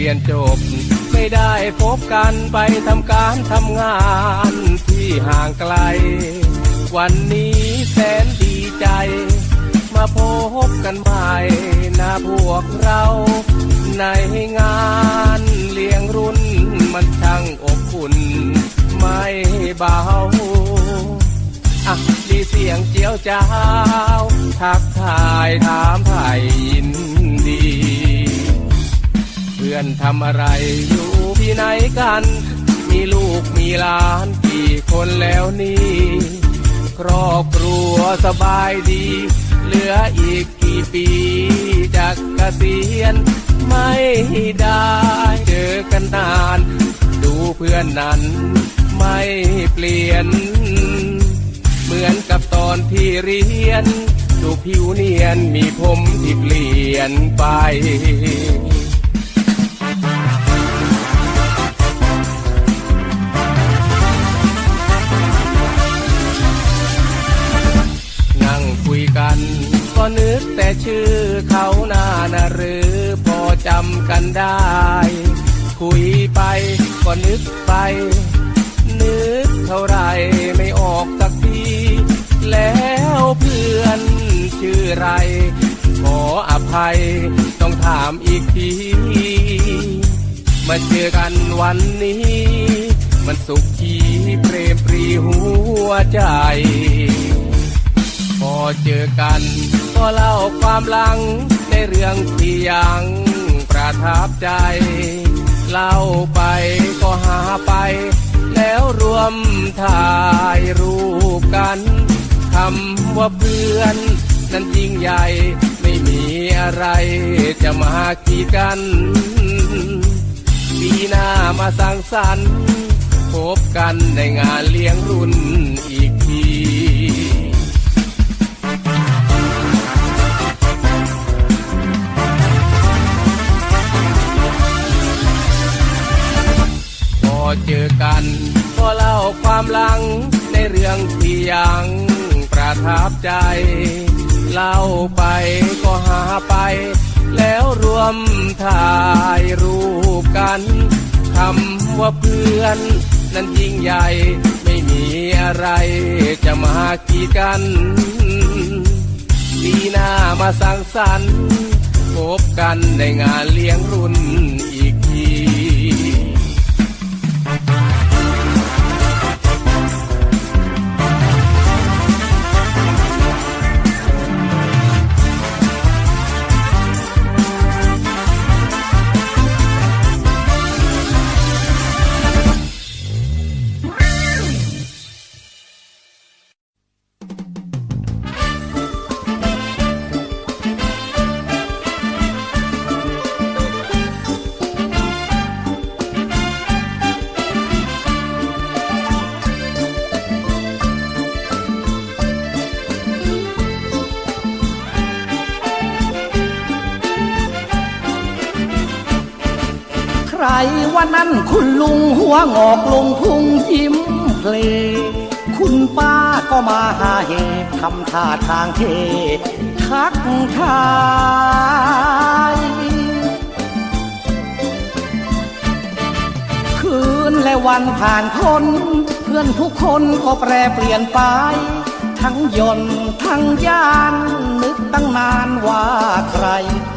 รียนจบ ไม่ได้พบกันไปทำการทำงานที่ห่างไกล วันนี้แสนดีใจ มาพบกันใหม่นะพวกเรา ในงานเลี้ยงรุ่นมันช่างอบอุ่นไม่เบาอะมีเสียงเจียวจ้าว ทักทายถามไทยยินดี พื่อนทำอะไรอยู่ที่ไหนกัน มีลูกมีหลานกี่คนแล้วนี่ ครอบครัวสบายดี เหลืออีกกี่ปีจากเกษียณไม่ได้เจอกันนาน ดูเพื่อนนั้นไม่เปลี่ยน เหมือนกับตอนที่เรียน ดูผิวเนียนมีผมที่เปลี่ยนไป นึกแต่ชื่อเขาหน้านะหรือพอจำกันได้ คุยไปก็นึกไป นึกเท่าไรไม่ออกสักที แล้วเพื่อนชื่อไร ขออภัยต้องถามอีกที มาเจอกันวันนี้ มันสุขขีเปรมปรีหัวใจพอเจอกัน ก็เล่าความหลังในเรื่องที่ยังประทับใจ เล่าไปก็หาไป แล้วรวมถ่ายรูปกันคำว่าเพื่อน นั้นยิ่งใหญ่ไม่มีอะไรจะมากีดกัน ปีหน้ามาสร้างสรรค์พบกันในงานเลี้ยงรุ่นอีก เจอกันก็เล่าความหลังในเรื่องที่ยังประทับใจ เล่าไปก็หาไป แล้วรวมถ่ายรูปกันคำว่าเพื่อน นั้นยิ่งใหญ่ไม่มีอะไรจะมากีกันปีหน้ามาสร้างสรรค์พบกันในงานเลี้ยงรุ่น วันนั้นคุณลุงหัวงอกลงพุงยิ้มเพลงคุณป้าก็มาหาเหตุทำท่าทางเททักทายคืนและวันผ่านพ้นเพื่อนทุกคนก็แปรเปลี่ยนไป ทั้งยนต์ทั้งยาน นึกตั้งนานว่าใคร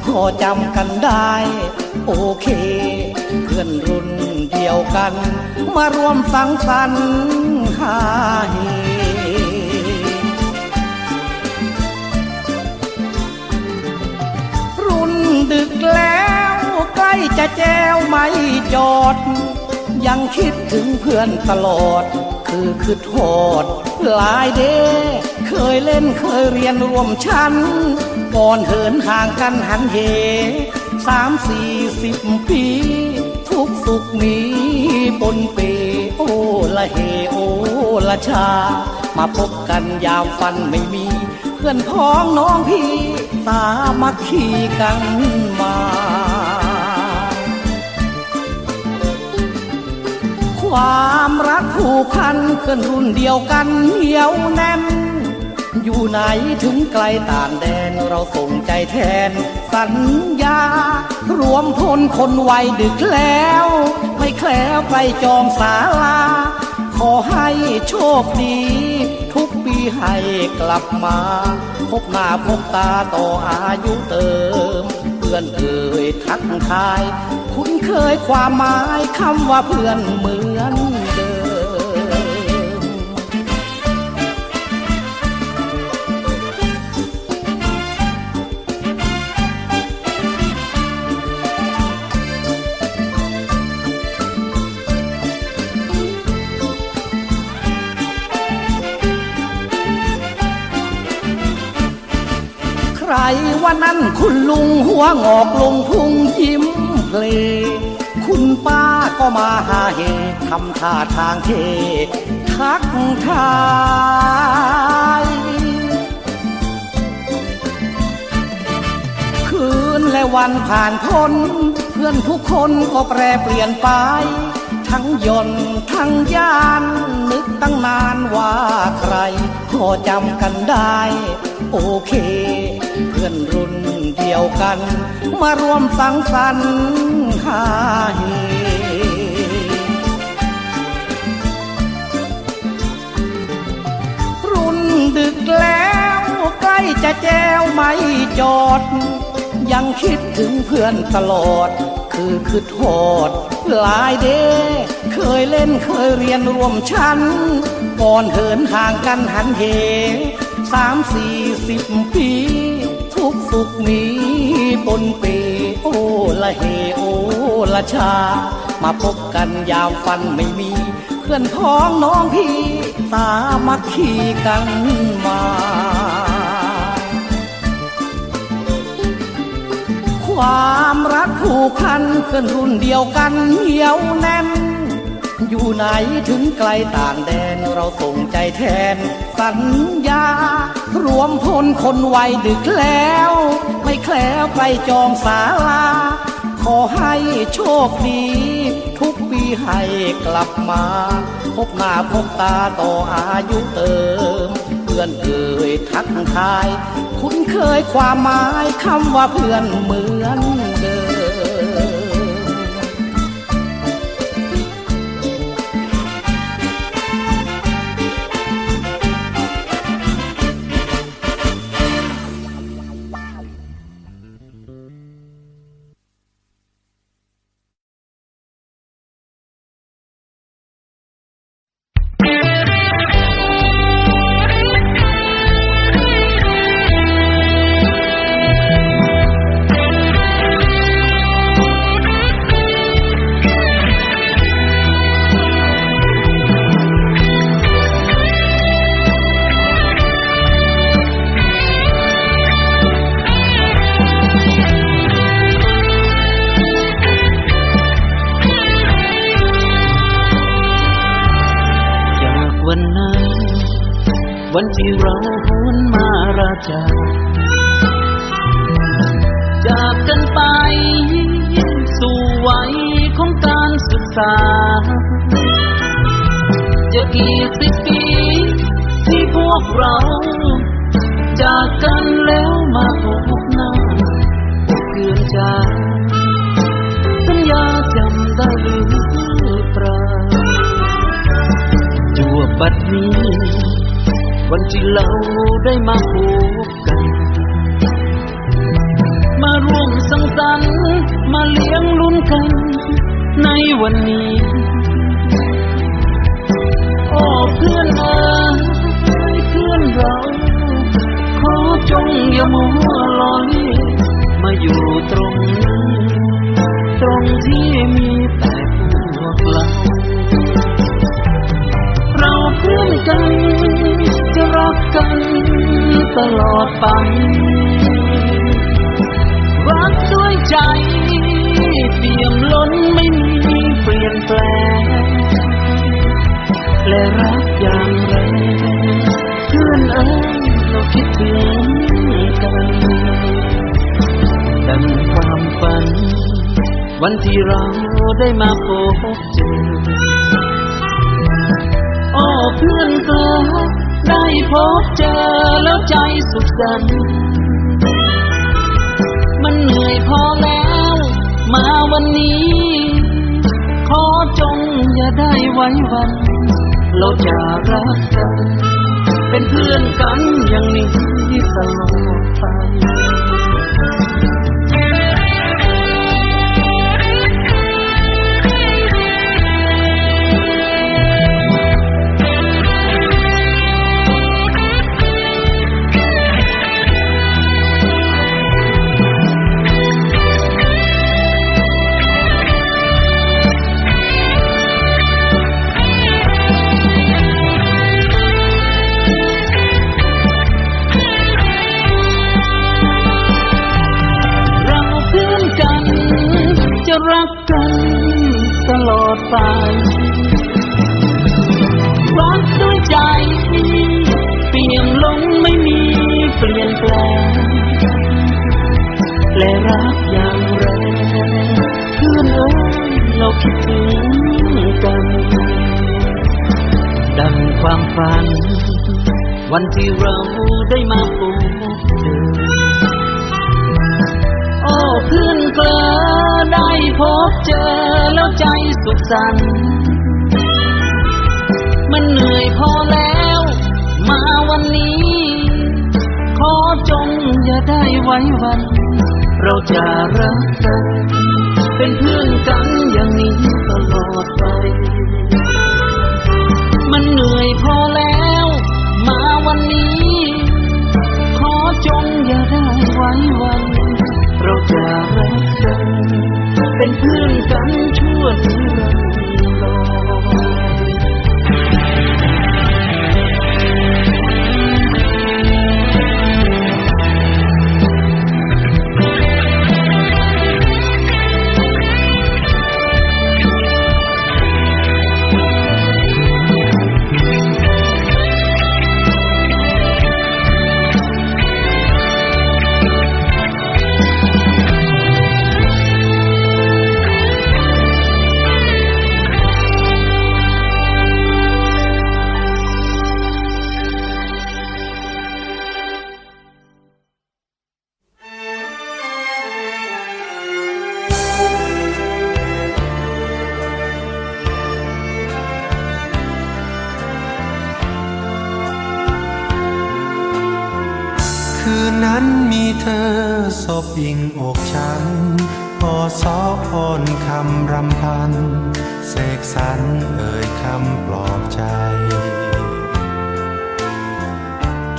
พอจำกันได้ โอเค เพื่อนรุ่นเดียวกัน มารวมสังสรรค์ฮาเฮรุ่นดึกแล้วใกล้จะแจวไม่จอด ยังคิดถึงเพื่อนตลอด คือคือโทษหลายเดเคยเล่นเคยเรียนรวมชั้น ก่อนเหินห่างกันหันเห สามสี่สิบปี ทุกสุขมีปนเปโอละเฮโอละชา มาพบกันยามฟันไม่มี เพื่อนพ้องน้องพี่ตามักขี่กันมาความรักผูกพันเพื่อนรุ่นเดียวกันเหนียวแน่น อยู่ไหนถึงไกลต่างแดนเราส่งใจแทน สัญญา รวมพลคนวัยดึกแล้ว ไม่แคล้วไปจองศาลา ขอให้โชคดี ทุกปีให้กลับมา พบหน้าพบตาต่ออายุเติม เพื่อนเอ่ยทักทาย คุ้นเคยความหมายคำว่าเพื่อนเหมือน ว่านั่นคุณลุงหัวงอกลงพุงยิ้มเพลงคุณป้าก็มาหาเฮทำท่าทางเททักทายคืนและวันผ่านพ้นเพื่อนทุกคนก็แปรเปลี่ยนไป ทั้งยนทั้งยาน นึกตั้งนานว่าใคร พอจำกันได้ โอเค เพื่อนรุ่นเดียวกัน มารวมสังสรรค์ฮาเฮรุ่นดึกแล้วใกล้จะแจวไม่จอด ยังคิดถึงเพื่อนตลอด คือคือโทษหลายเดเคยเล่นเคยเรียนรวมชั้น ก่อนเหินห่างกันหันเห สามสี่สิบปี ทุกสุขมีปนเปโอละเฮโอละชา มาพบกันยามฟันไม่มี เพื่อนพ้องน้องพี่ สามัคคีกันมาความรักผูกพันเพื่อนรุ่นเดียวกันเหนียวแน่น อยู่ไหนถึงไกลต่างแดนเราส่งใจแทน สัญญา รวมพลคนไวยดึกแล้ว ไม่แคล้วไปจองศาลา ขอให้โชคดี ทุกปีให้กลับมา พบหน้าพบตาต่ออายุเติม เพื่อนเอ่ยทักทาย คุ้นเคยความหมายคำว่าเพื่อนเหมือนเดิม ที่เราหุนมาราจาจากกันไป สู่วัยของการศึกษา จะกี่สิบปี ที่พวกเรา จากกันแล้วมาพบหน้าเพื่อนจาสัญญาจำได้หรือเปล่าจวบบัดนี้ วันที่เราได้มาพบกัน มาร่วมสังสรรค์มาเลี้ยงลุ้นกัน ในวันนี้ โอ้เพื่อนเอ๋ยเพื่อนเรา ขอจงอย่ามัวลอยมาอยู่ตรงนี้ ตรงที่มีแต่พวกเรา เราเพื่อนกัน รักกันตลอดไป รักด้วยใจเปี่ยมล้นไม่มีเปลี่ยนแปลง และรักอย่างแรงเพื่อนเอ๋ยเราคิดถึงกันดังความฝัน วันที่เราได้มาพบเจอโอ้เพื่อนเธอ ได้พบเจอแล้วใจสุขสันต์มันเหนื่อยพอแล้ว มาวันนี้ ขอจงอย่าได้ไว้วัน เราจะรักกัน เป็นเพื่อนกันอย่างนี้ตลอดไป รักกันตลอดไปรักด้วยใจเปลี่ยนลงไม่มีเปลี่ยนแปลงและรักอย่างแรงเพื่อนเอ้ยเราคิดถึงกัน ดังความฝัน วันที่เราได้มาพบเจอ โอ้เพื่อนเกลอได้พบเจอแล้วใจสุขสันต์มันเหนื่อยพอแล้ว มาวันนี้ ขอจงอย่าได้ไว้วัน เราจะรักกัน เป็นเพื่อนกันอย่างนี้ตลอดไป นั้นมีเธอศพอิงอกฉันพอซออ่อนคำรำพัน เสกสรรเอ่ยคำปลอบใจ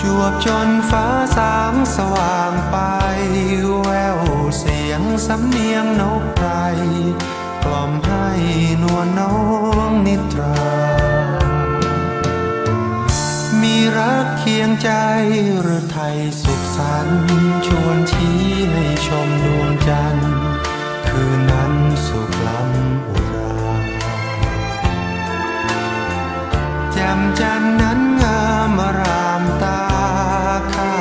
จวบจนฟ้าสางสว่างไป แววเสียงสำเนียงนกไพรกล่อมให้นวลน้องนิทรา มีรักเคียงใจหรือไทยสุข สันชวนชี้ให้ชมดวงจันทร์คืนนั้นสุขล้ำอุราแจ่มจันทร์นั้นงามรามตาข้า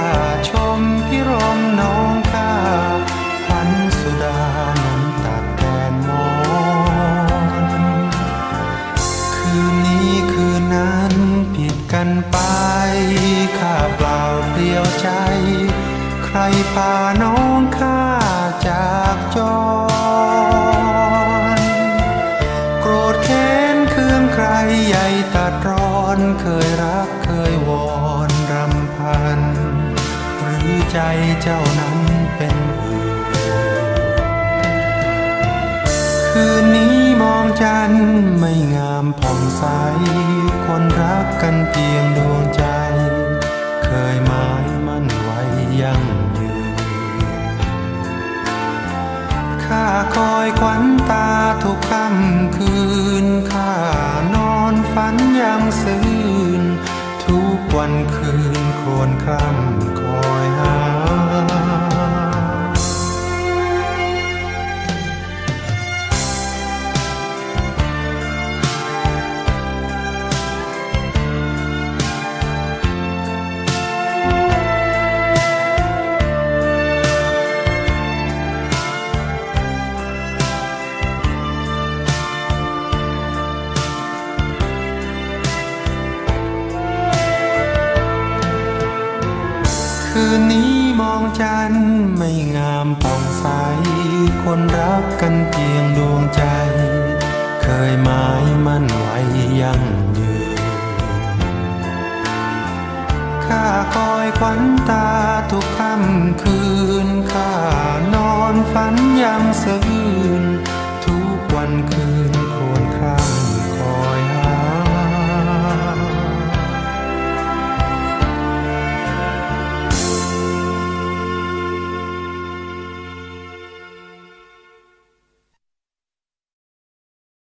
ชมพิรมน้องข้าพันสุดานั้นตักแทนมองคืนนี้คืนนั้น กันไปข้าเปล่าเปลี่ยวใจ ใครพาน้องข้าจากจอรโกรธแค้นเคืองใครใหญ่ตัดร้อนเคยรักเคยวอนรำพัน หรือใจเจ้านั้นเป็นอื่นคืนนี้ มองจันไม่งามผ่องใส คนรักกันเพียงดวงใจ เคยหมายมั่นไว้ยั่งยืนข้าคอยขวัญตาทุกค่ำคืนข้านอนฝันยังซื่นทุกวันคืนครวญคร่ำ หมายมั่นไว้ยั่งยืนข้าคอยควันตาทุกค่ำคืนข้านอนฝันยังสะอื้นทุกวันคืน